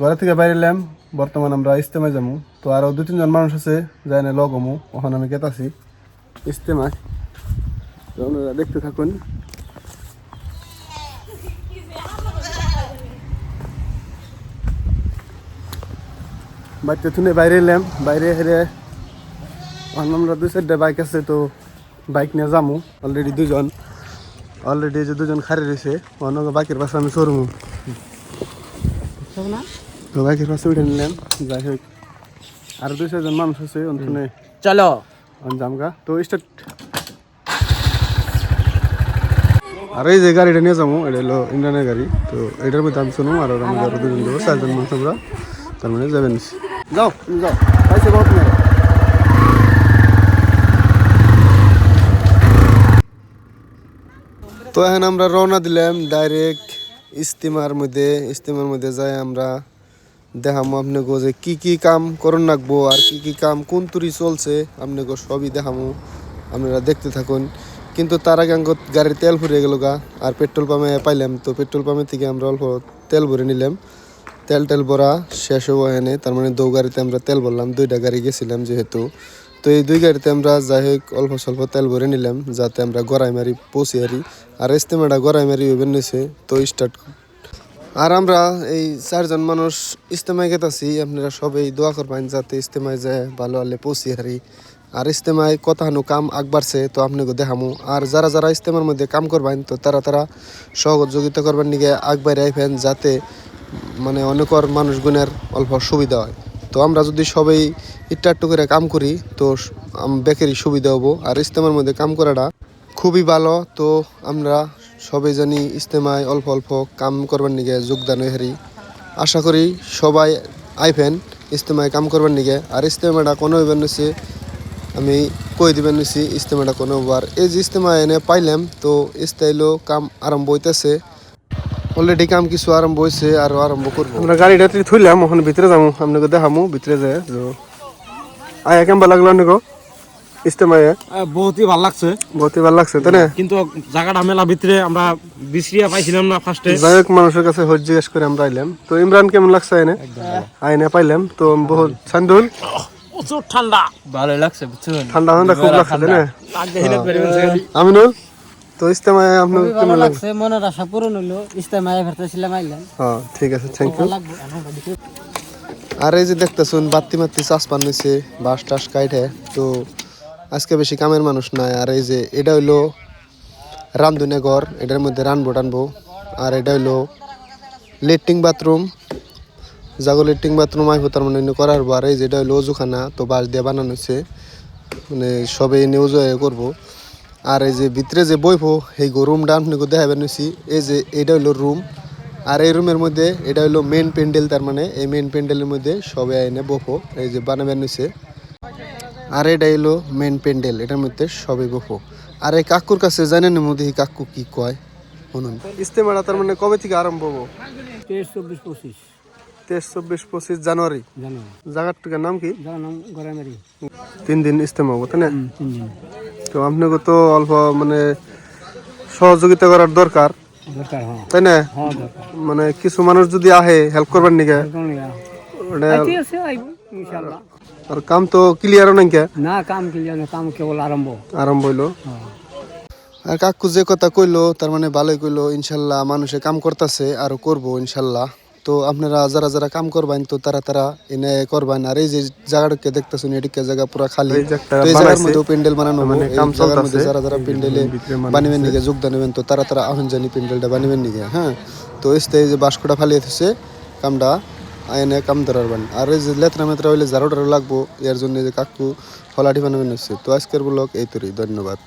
ঘরে থেকে বাইরে এলাম, বর্তমান আমরা ইস্তেমায় যাব তো আরও দু তিনজন মানুষ আছে, যাই না লগ হমু, ওখানে আমি কেতাছি ইস্তেমায় তো আপনারা দেখতে থাকুন। বাড়িতে থুনে বাইরে এলাম, বাইরে হেরে আমরা দুই চারটা বাইক আছে, তো বাইক নিয়ে যাব অলরেডি দুজন অলরেডি যে দুজন খারে রয়েছে, অন্য বাইকের পাশে আমি শোরুম তো বাইকের পাশে উঠে নিলাম যাই হোক আর দুই চারজন মানুষ আছে অন্তনে চলো। জামগা তো স্টার্ট আর এই যে গাড়িটা নিয়ে যাব এটা হলো ইন্ডিয়ানের গাড়ি। তো এটার মধ্যে আমি শুনুম আর আমরা আরও দুজন দেবো চারজন মানুষ আমরা। তার মানে যাবেন। যাও যাও। পাইছে তো এখন আমরা রওনা দিলাম ডাইরেক্ট ইস্তিমার মধ্যে। ইস্তিমার মধ্যে যাই আমরা। দেখামো আপনাকে যে কি কি কাম করণ রাখব আর কি কি কাম কোন তুরি চলছে, আপনাকে সবই দেখামো। আপনারা দেখতে থাকুন। কিন্তু তার আগে আঙ্গ গাড়ির তেল ভরে গেল গা, আর পেট্রোল পাম্পে পাইলাম তো পেট্রোল পাম্পের থেকে আমরা অল্প তেল ভরে নিলাম। তেল টেল ভরা শেষ হব এনে তার মানে দৌ গাড়িতে আমরা তেল ভরলাম, দুইটা গাড়ি গেছিলাম যেহেতু। তো এই দুই গাড়িতে আমরা যাই হোক অল্প স্বল্প তেল ভরে নিলাম, যাতে আমরা গড়াই মারি পৌঁছি হারি। আর ইস্তেমাটা গড়াই মারি ওইবেন নিছে, তো স্টার্ট আর আমরা এই চারজন মানুষ ইস্তেমায় গেতাছি, আপনারা সবাই দোয়া করবেন যাতে ইস্তেমায় যায়, ভালো আলে পৌঁছি হারি। আর ইস্তেমায় হানু কাম আগবাড়ছে তো আপনাকে দেখামু। আর যারা যারা ইস্তেমার মধ্যে কাম করবেন, তো তারা তারা সহযোগিতা করবেন নিগে আগবাড়ি আইফেন যাতে মানে অনেকর মানুষ গুণের অল্প সুবিধা হয়। তো আমরা যদি সবাই একটু করে কাম করি, তো বেকারি সুবিধা হব। আর ইস্তেমার মধ্যে কাম করাটা খুবই ভালো। তো আমরা সবাই জানি ইস্তেমায় অল্প অল্প কাম করবার নিগে যোগদান হারি। আশা করি সবাই আইফেন ইস্তেমায় কাম করবার নিগে। আর ইস্তেমাটা কোনো ইভেন নিছে, আমি কই দিবেন নিছি ইস্তেমাটা কোনো বার এই যে ইস্তেমা এনে পাইলাম, তো ইস্তাইলো কাম আরম্ভ হইতেছে। অলরেডি কাম কিছু আরম্ভ হয়েছে আর আরম্ভ করব। আমরা গাড়িটা থইলাম ওখানে ভিতরে যাব আপনাকে দেখামু, ভিতরে যায় আয়া কেমন লাগল আপনাকে? ইস্তেমায় বহুতই ভালো লাগছে। বহুতই ভালো লাগছে তাই না? কিন্তু জায়গাটা মেলা ভিতরে আমরা বিশ্রিয়া পাইছিলাম না ফার্স্টে যাই হোক মানুষের কাছে হজ জিজ্ঞেস করে আমরা আইলাম। তো ইমরান কেমন লাগছে আইনে? আইনে পাইলাম। তো বহুত সান্দুল? প্রচুর ঠান্ডা। ভালোই লাগছে বুঝছেন? ঠান্ডা ঠান্ডা খুব লাগছে তাই না? আগে হিলে পেরিয়ে আমিনুল তো ইস্তেমায় আপনার কেমন লাগছে? লাগছে মনের আশা পূরণ হলো ইস্তেমায় ভেরতেছিলাম আইলাম। হ্যাঁ ঠিক আছে থ্যাংক ইউ আর এই যে দেখতেছুন বাতি মাত্তি চাষ পান নিছে বাঁশ টাস কাইটে। তো আজকে বেশি কামের মানুষ নাই, আর এই যে এটা হইল রান্ধুনে ঘর, এটার মধ্যে রানবো টানবো। আর এটা হইল লেট্রিন বাথরুম জাগো লেট্রিন বাথরুম আইবো, তার মানে করার আর এই যেটা হইল অজুখানা, তো বাঁশ দিয়ে বানানো হয়েছে মানে সবে এনে নিউজ করব। আর এই যে ভিতরে যে বইবো এই রুমটা আপনাকে দেখাবেন হয়েছি এই যে এটা হইল রুম আর এই রুমের মধ্যে এটা হলো মেন প্যান্ডেল তার মানে এই মেন প্যান্ডেলের মধ্যে সবে এনে বফো এই যে বানাবেন হয়েছে আর এটা হলো মেন প্যান্ডেল এটার মধ্যে সবাই বফো আর এই কাকুর কাছে জানেন মধ্যে কাকু কি কয়? শুনুন। ইস্তেমাটা তার মানে কবে থেকে আরম্ভ হব? তেইশ চব্বিশ পঁচিশ। তেইশ চব্বিশ পঁচিশ জানুয়ারি? জায়গাটার নাম কি? তিন দিন ইস্তেমা হব তাই না? তো আপনাকে তো অল্প মানে সহযোগিতা করার দরকার। হ্যাঁ। তাই না? হ্যাঁ মানে কিছু মানুষ যদি আহে হেল্প করবার নিকে? আর কাম তো ক্লিয়ার নাই কে? না কাম ক্লিয়ার না কাম কেবল আরম্ভ। আরম্ভ হইল? হ্যাঁ। আর কাকু যে কথা কইলো তার মানে ভালোই কইলো ইনশাল্লাহ মানুষে কাম করতেছে আর করব ইনশাল্লাহ। তো আপনারা যারা যারা কাম করবেন তো তারা তারা এনে করবেন। আর এই যে জায়গাটাকে দেখতেছেন এদিকে জায়গা পুরা খালি। তো এই জায়গার মধ্যে প্যান্ডেল বানানো হবে। এই জায়গার মধ্যে যারা যারা প্যান্ডেলে বানিবেন নিগে যোগদান নেবেন তো তারা তারা আহন জানি প্যান্ডেলটা বানিবেন নিগে হ্যাঁ। তো এই যে বাস্কটা ফালিয়ে দিচ্ছে কামটা। আইনে কাম ধরার বান। আর এই যে লেতরা মেতরা হইলে জারো টারো লাগবো, এর জন্য যে কাকু ফলাটি বানাবেন হচ্ছে তো আজকের ব্লগ এই তৈরি ধন্যবাদ।